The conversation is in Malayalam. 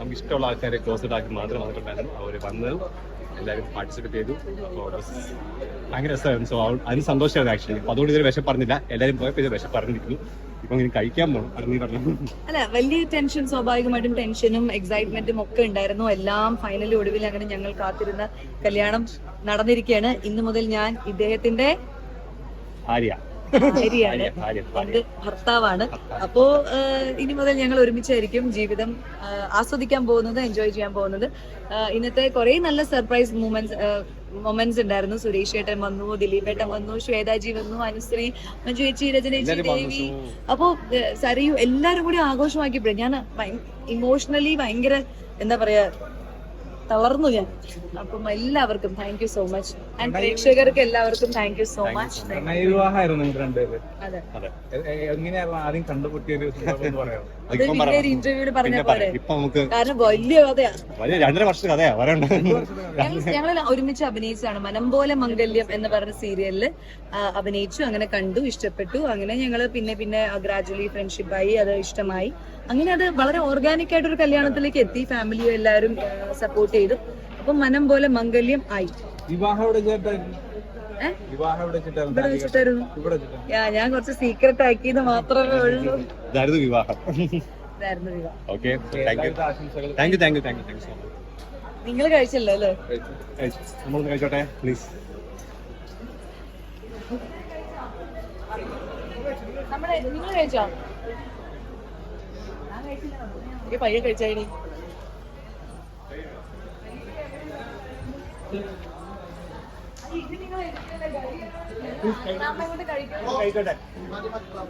നമുക്ക് ഇഷ്ടമുള്ള ആൾക്കാരെ ക്ലോസ്ഡ് ആക്കി മാത്രം വന്നിട്ടുണ്ടായിരുന്നു. അവർ വന്ന് എല്ലാവരും പാർട്ടിസിപ്പേറ്റ് ചെയ്തു. അപ്പോൾ ഭയങ്കര രസമായിരുന്നു. സോ അതിന് സന്തോഷമായിരുന്നു ആക്ച്വലി അപ്പോൾ അതുകൊണ്ട് ഇതൊരു വിഷം പറഞ്ഞില്ല. എല്ലാവരും പോയപ്പോൾ ഇത് വിഷം പറഞ്ഞിരിക്കുന്നു. ഇപ്പം ഇങ്ങനെ കഴിക്കാൻ പോകണം അത് നീ പറഞ്ഞു? അല്ല വലിയ ടെൻഷൻ സ്വാഭാവികമായിട്ടും ടെൻഷനും എക്സൈറ്റ്മെന്റും ഒക്കെ ഉണ്ടായിരുന്നു. എല്ലാം ഫൈനലി ഒടുവിൽ അങ്ങനെ ഞങ്ങൾ കാത്തിരുന്ന കല്യാണം നടന്നിരിക്കുകയാണ്. ഇന്നു മുതൽ ഞാൻ ഇദ്ദേഹത്തിന്റെ ആര്യ ഭാര്യയാണ് ആര്യ എന്റെ ഭർത്താവാണ്. അപ്പോ ഇനി മുതൽ ഞങ്ങൾ ഒരുമിച്ചായിരിക്കും ജീവിതം ആസ്വദിക്കാൻ പോകുന്നത് എൻജോയ് ചെയ്യാൻ പോകുന്നത്. ഇന്നത്തെ കുറെ നല്ല സർപ്രൈസ് മൂമെന്റ്സ് മൊമെന്റ്സ് ഉണ്ടായിരുന്നു. സുരേഷ് ഏട്ടൻ വന്നു ദിലീപ് ഏട്ടൻ വന്നു ശ്വേതാജി വന്നു അനുശ്രീ മഞ്ജു ചേച്ചി രചനേച്ചി വന്നു. ദേവി. അപ്പോ സരയു എല്ലാരും കൂടി ആഘോഷമാക്കിയപ്പോഴേ ഞാൻ ഇമോഷണലി ഭയങ്കര എന്താ പറയാ തളർന്നു ഞാൻ. അപ്പം എല്ലാവർക്കും thank you so much and പ്രേക്ഷകർക്ക് എല്ലാവർക്കും താങ്ക് യു സോ മച്ച് ഇന്റർവ്യൂൽ പറഞ്ഞ പോലെ. കാരണം വലിയ കഥയാ. വലിയ രണ്ടര വർഷത്തെ കഥയാ. വരണ്ട ഞങ്ങൾ ഞങ്ങൾ ഒരുമിച്ച് അഭിനയിച്ചാണ് മനം പോലെ മംഗല്യം എന്ന് പറഞ്ഞ സീരിയലിൽ അഭിനയിച്ചു അങ്ങനെ കണ്ടു ഇഷ്ടപ്പെട്ടു. അങ്ങനെ ഞങ്ങൾ പിന്നെ പിന്നെ ഗ്രാജുവലി ഫ്രണ്ട്ഷിപ്പായി അത് ഇഷ്ടമായി. അങ്ങനെ അത് വളരെ ഓർഗാനിക് ആയിട്ട് ഒരു കല്യാണത്തിലേക്ക് എത്തി. ഫാമിലിയും എല്ലാവരും സപ്പോർട്ട് ചെയ്തു. അപ്പൊ മനം പോലെ മംഗല്യം ആയി. വിവാഹം ഞാൻ കുറച്ച് സീക്രട്ട് ആക്കിയത് മാത്രമേ ഉള്ളൂ. ഇതായിരുന്നു വിവാഹം. ഇതായിരുന്നു വിവാഹം. ഓക്കെ താങ്ക് യു എല്ലാവിധ ആശംസകൾ. Thank you thank you thank you thank you so much നിങ്ങൾ കഴിച്ചല്ലോ അല്ലേ? നമ്മളൊന്ന് കഴിച്ചോട്ടെ പ്ലീസ് നമ്മളെ നിങ്ങൾ കഴിച്ചോ? ഈ പയ്യെ കഴിച്ചായി കഴിക്കട്ടെ.